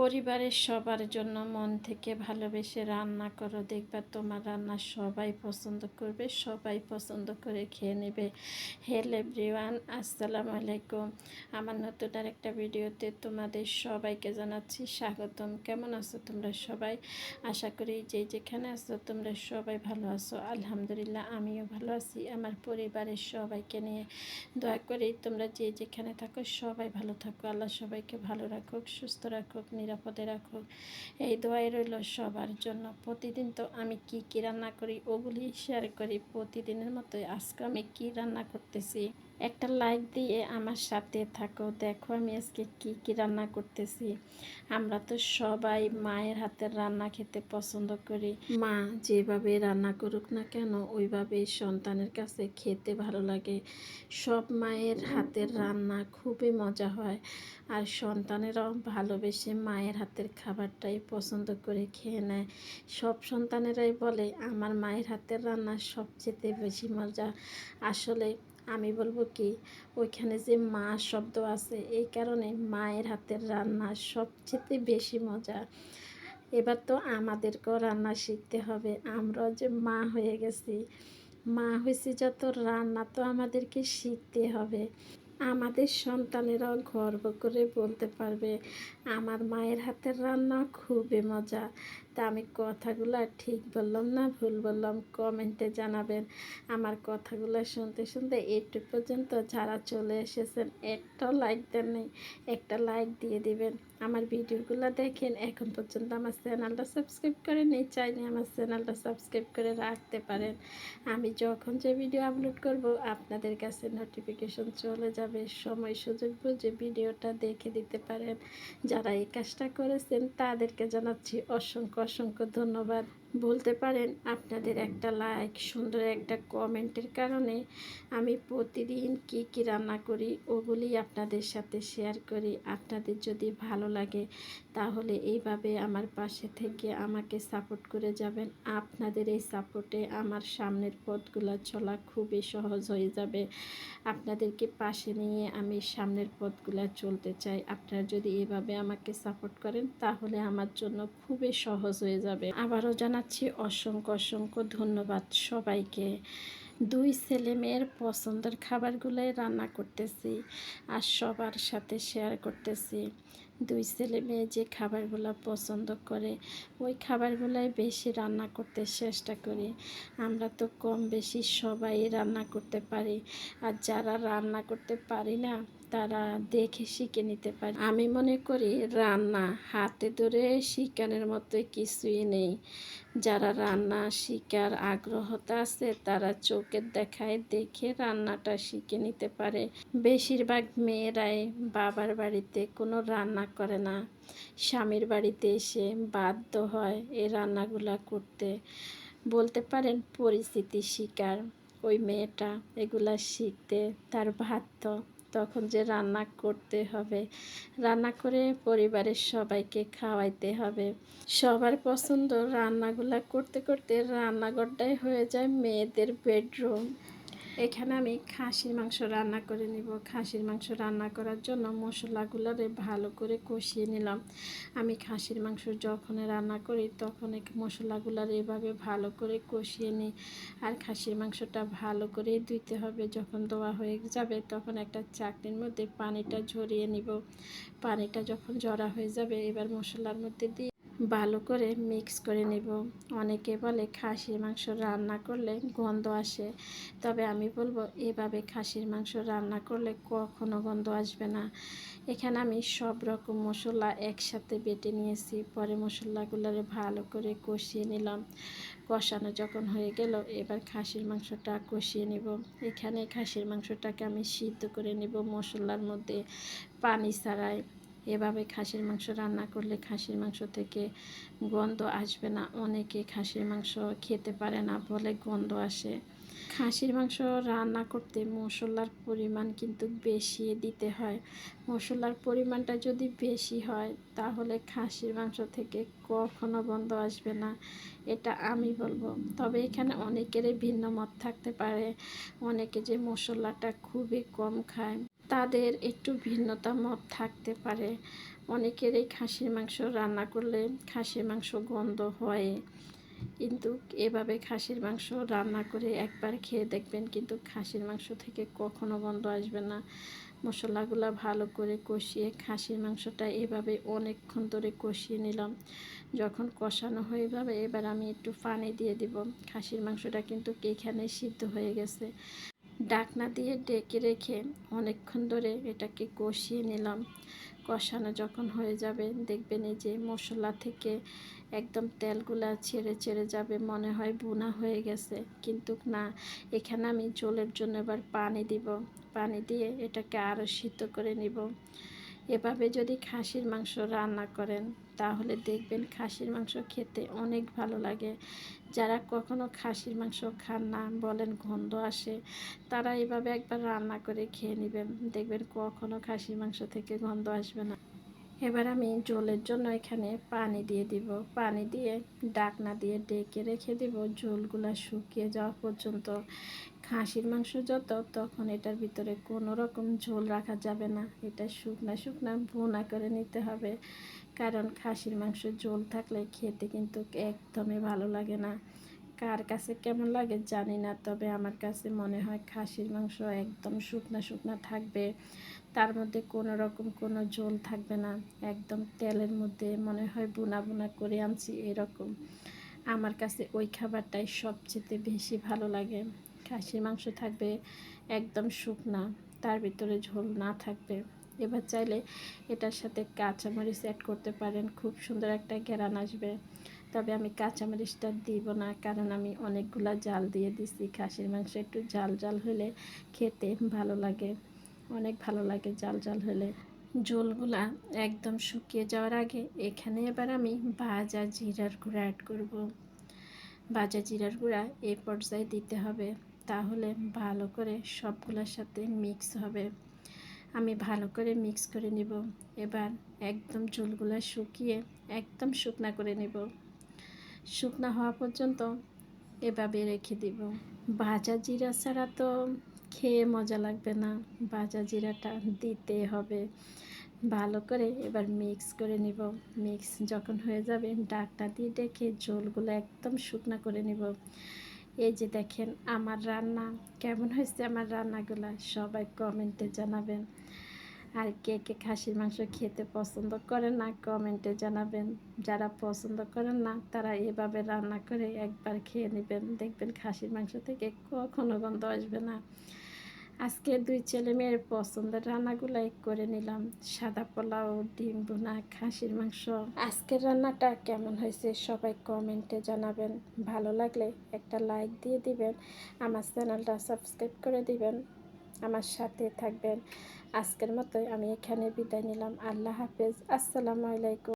পরিবারের সবার জন্য মন থেকে ভালোবেসে রান্না করো। দেখবা তোমার রান্না সবাই পছন্দ করবে, সবাই পছন্দ করে খেয়ে নেবে। হেল এভরিওয়ান আসসালামু আলাইকুম। আমার নতুন আর একটা ভিডিওতে তোমাদের সবাইকে জানাচ্ছি স্বাগতম। কেমন আছো তোমরা সবাই? আশা করি যে যেখানে আছো তোমরা সবাই ভালো আছো। আলহামদুলিল্লাহ আমিও ভালো আছি। আমার পরিবারের সবাইকে নিয়ে দয়া করি তোমরা যে যেখানে থাকো সবাই ভালো থাকো। আল্লাহ সবাইকে ভালো রাখুক, সুস্থ রাখুক নিরাপদে রাখুক। এই দোয়াই রইল সবার জন্য। প্রতিদিন তো আমি কি কি রান্না করি, ওগুলি শেয়ার করি। প্রতিদিনের মতোই আজকে আমি কি রান্না করতেছি? একটা লাইক দিয়ে আমার সাথে থাকো। দেখো আমি আজকে কি কি রান্না করতেছি। আমরা তো সবাই মায়ের হাতের রান্না খেতে পছন্দ করি। মা যেভাবে রান্না করুক না কেন, ওইভাবে সন্তানের কাছে খেতে ভালো লাগে। সব মায়ের হাতের রান্না খুবই মজা হয়। আর সন্তানেরাও ভালোবেসে মায়ের হাতের খাবারটাই পছন্দ করে খেয়ে নেয়। সব সন্তানেরাই বলে, আমার মায়ের হাতের রান্না সবচেয়ে বেশি মজা। আসলে আমি বলব কি, ওইখানে যে মা শব্দ আছে, এই কারণে মায়ের হাতের রান্না সবচেয়ে বেশি মজা। এবার তো আমাদেরকেও রান্না শিখতে হবে। আমরাও যে মা হয়ে গেছি, মা হয়েছি যত, রান্না তো আমাদেরকে শিখতে হবে। আমাদের সন্তানেরাও গর্ব করে বলতে পারবে, আমার মায়ের হাতের রান্না খুবই মজা। তা আমি কথাগুলো ঠিক বললাম না? ভুল বললাম? কমেন্টে জানাবেন। আমার কথাগুলো শুনতে শুনতে এইটুক পর্যন্ত যারা চলে এসেছেন একটাও লাইক দেন নেই, একটা লাইক দিয়ে দিবেন। আমার ভিডিওগুলো দেখেন, এখন পর্যন্ত আমার চ্যানেলটা সাবস্ক্রাইব করে নেই, চাইলে আমার চ্যানেলটা সাবস্ক্রাইব করে রাখতে পারেন। আমি যখন যে ভিডিও আপলোড করব, আপনাদের কাছে নোটিফিকেশন চলে যাবে। সময় সুযোগ বুঝে ভিডিওটা দেখে দিতে পারেন। যারা এই কাজটা করেছেন, তাদেরকে জানাচ্ছি অসংখ্য অসংখ্য ধন্যবাদ। বলতে পারেন, আপনাদের একটা লাইক সুন্দর একটা কমেন্টের কারণে আমি প্রতিদিন কি কি রান্না করি, ওগুলি আপনাদের সাথে শেয়ার করি। আপনাদের যদি ভালো লাগে, তাহলে এইভাবে আমার পাশে থেকে আমাকে সাপোর্ট করে যাবেন। আপনাদের এই সাপোর্টে আমার সামনের পথগুলো চলা খুবই সহজ হয়ে যাবে। আপনাদেরকে পাশে নিয়ে আমি সামনের পথগুলো চলতে চাই। আপনারা যদি এভাবে আমাকে সাপোর্ট করেন, তাহলে আমার জন্য খুবই সহজ হয়ে যাবে। আবারও জানা জানাচ্ছি অসংখ্য অসংখ্য ধন্যবাদ সবাইকে। দুই ছেলে মেয়ের পছন্দের খাবারগুলোই রান্না করতেছি আর সবার সাথে শেয়ার করতেছি। দুই ছেলে মেয়ে যে খাবারগুলো পছন্দ করে, ওই খাবারগুলাই বেশি রান্না করতে চেষ্টা করি। আমরা তো কম বেশি সবাই রান্না করতে পারি। আর যারা রান্না করতে পারি না তারা দেখে শিখে নিতে পারে। আমি মনে করি রান্না হাতে ধরে শিকানের মতো কিছুই নেই। যারা রান্না শিকার আগ্রহতা আছে, তারা চোখের দেখায় দেখে রান্নাটা শিখে নিতে পারে। বেশিরভাগ মেয়েরাই বাবার বাড়িতে কোনো রান্না করে না। স্বামীর বাড়িতে এসে বাধ্য হয় এই রান্নাগুলা করতে। বলতে পারেন পরিস্থিতি শিকার। ওই মেয়েটা এগুলা শিখতে তার ভাত তখন যে রান্না করতে হবে। রান্না করে পরিবারের সবাইকে খাওয়াইতে হবে। সবার পছন্দ রান্নাগুলা করতে করতে রান্নাঘরটাই হয়ে যায় মেয়েদের বেডরুম এখানে আমি খাসির মাংস রান্না করে নিব। খাসির মাংস রান্না করার জন্য মশলাগুলোরে ভালো করে কষিয়ে নিলাম। আমি খাসির মাংস যখন রান্না করি তখন মশলাগুলোর এভাবে ভালো করে কষিয়ে নিই। আর খাসির মাংসটা ভালো করে ধুইতে হবে। যখন দোয়া হয়ে যাবে তখন একটা চাকরির মধ্যে পানিটা ঝরিয়ে নিব। পানিটা যখন জড়া হয়ে যাবে এবার মশলার মধ্যে দিয়ে ভালো করে মিক্স করে নেব। অনেকে বলে খাসির মাংস রান্না করলে গন্ধ আসে। তবে আমি বলব, এভাবে খাসির মাংস রান্না করলে কখনো গন্ধ আসবে না। এখানে আমি সব রকম মশলা একসাথে বেটে নিয়েছি। পরে মশলাগুলোরে ভালো করে কষিয়ে নিলাম। কষানো যখন হয়ে গেল, এবার খাসির মাংসটা কষিয়ে নেব। এখানে খাসির মাংসটাকে আমি সিদ্ধ করে নেব মশলার মধ্যে পানি ছাড়াই। এভাবে খাসির মাংস রান্না করলে খাসির মাংস থেকে গন্ধ আসবে না। অনেকে খাসির মাংস খেতে পারে না বলে গন্ধ আসে। খাসির মাংস রান্না করতে মশলার পরিমাণ কিন্তু বেশি দিতে হয়। মশলার পরিমাণটা যদি বেশি হয়, তাহলে খাসির মাংস থেকে কখনো গন্ধ আসবে না। এটা আমি বলব। তবে এখানে অনেকেরই ভিন্ন মত থাকতে পারে। অনেকে যে মশলাটা খুবই কম খায় তাদের একটু ভিন্নতা মত থাকতে পারে। অনেকেরই খাসির মাংস রান্না করলে খাসির মাংস গন্ধ হয়। কিন্তু এভাবে খাসির মাংস রান্না করে একবার খেয়ে দেখবেন কিন্তু খাসির মাংস থেকে কখনো গন্ধ আসবে না। মশলাগুলো ভালো করে কষিয়ে খাসির মাংসটা এভাবে অনেকক্ষণ ধরে কষিয়ে নিলাম। যখন কষানো হয়ে যাবে, এবার আমি একটু পানি দিয়ে দিব। খাসির মাংসটা কিন্তু এখানে সিদ্ধ হয়ে গেছে। ডাকনা দিয়ে ডেকে রেখে অনেকক্ষণ ধরে এটাকে কষিয়ে নিলাম। কষানো যখন হয়ে যাবে, দেখবেন এই যে মশলা থেকে একদম তেলগুলা ছেড়ে ছেড়ে যাবে, মনে হয় বোনা হয়ে গেছে। কিন্তু না, এখানে আমি জলের জন্য এবার পানি দিব। পানি দিয়ে এটাকে আরও সিদ্ধ করে নিব। এভাবে যদি খাসির মাংস রান্না করেন, তাহলে দেখবেন খাসির মাংস খেতে অনেক ভালো লাগে। যারা কখনো খাসির মাংস খান না, বলেন গন্ধ আসে, তারা এভাবে একবার রান্না করে খেয়ে নেবেন। দেখবেন কখনো খাসির মাংস থেকে গন্ধ আসবে না। এবার আমি জলের জন্য এখানে পানি দিয়ে দিব। পানি দিয়ে ডাকনা দিয়ে ডেকে রেখে দিব। ঝোলগুলো শুকিয়ে যাওয়া পর্যন্ত। খাসির মাংস যত, তখন এটার ভিতরে কোনো রকম ঝোল রাখা যাবে না। এটা শুকনা শুকনা ভুনা করে নিতে হবে। কারণ খাসির মাংস ঝোল থাকলে খেতে কিন্তু একদমই ভালো লাগে না। কার কাছে কেমন লাগে জানি না, তবে আমার কাছে মনে হয় খাসির মাংস একদম শুকনা শুকনা থাকবে। তার মধ্যে কোনো রকম কোনো ঝোল থাকবে না। একদম তেলের মধ্যে মনে হয় বুনা বুনা করে আনছি এরকম। আমার কাছে ওই খাবারটাই সবচেয়ে বেশি ভালো লাগে। খাসির মাংস থাকবে একদম শুকনা, তার ভিতরে ঝোল না থাকবে। এবার চাইলে এটার সাথে কাঁচামরিচ অ্যাড করতে পারেন, খুব সুন্দর একটা ঘেরান আসবে। তবে আমি কাঁচামরিচটা দিব না, কারণ আমি অনেকগুলা জাল দিয়ে দিছি। খাসির মাংস একটু জাল জাল হলে খেতে ভালো লাগে, অনেক ভালো লাগে জাল জাল হলে। ঝোলগুলা একদম শুকিয়ে যাওয়ার আগে এখানে এবার আমি ভাজা জিরার গুঁড়া অ্যাড করব। ভাজা জিরার গুঁড়া এই পর্যায়ে দিতে হবে। তাহলে ভালো করে সবগুলোর সাথে মিক্স হবে। আমি ভালো করে মিক্স করে নিব। এবার একদম ঝোলগুলো শুকিয়ে একদম শুকনা করে নিব। শুকনা হওয়া পর্যন্ত এভাবে রেখে দিব। ভাজা জিরা ছাড়া তো খেয়ে মজা লাগবে না। ভাজা জিরাটা দিতে হবে। ভালো করে এবার মিক্স করে নিব। মিক্স যখন হয়ে যাবে, ডাকটা দিয়ে ডেকে ঝোলগুলো একদম শুকনা করে নিব। এই যে দেখেন আমার রান্না, কেমন হয়েছে আমার রান্নাগুলো? সবাই কমেন্টে জানাবেন। আর কে কে খাসির মাংস খেতে পছন্দ করে না কমেন্টে জানাবেন। যারা পছন্দ করেন না, তারা এভাবে রান্না করে একবার খেয়ে নেবেন। দেখবেন খাসির মাংস থেকে কখনো গন্ধ আসবে না। আজকে দুই ছেলে মেয়ের পছন্দের রান্নাগুলাই করে নিলাম। সাদা পোলাও, ডিম বোনা খাসির মাংস। আজকের রান্নাটা কেমন হয়েছে সবাই কমেন্টে জানাবেন। ভালো লাগলে একটা লাইক দিয়ে দিবেন, আমার চ্যানেলটা সাবস্ক্রাইব করে দিবেন, আমার সাথে থাকবেন। আজকের মতোই আমি এখানে বিদায় নিলাম। আল্লাহ হাফেজ। আসসালামু আলাইকুম।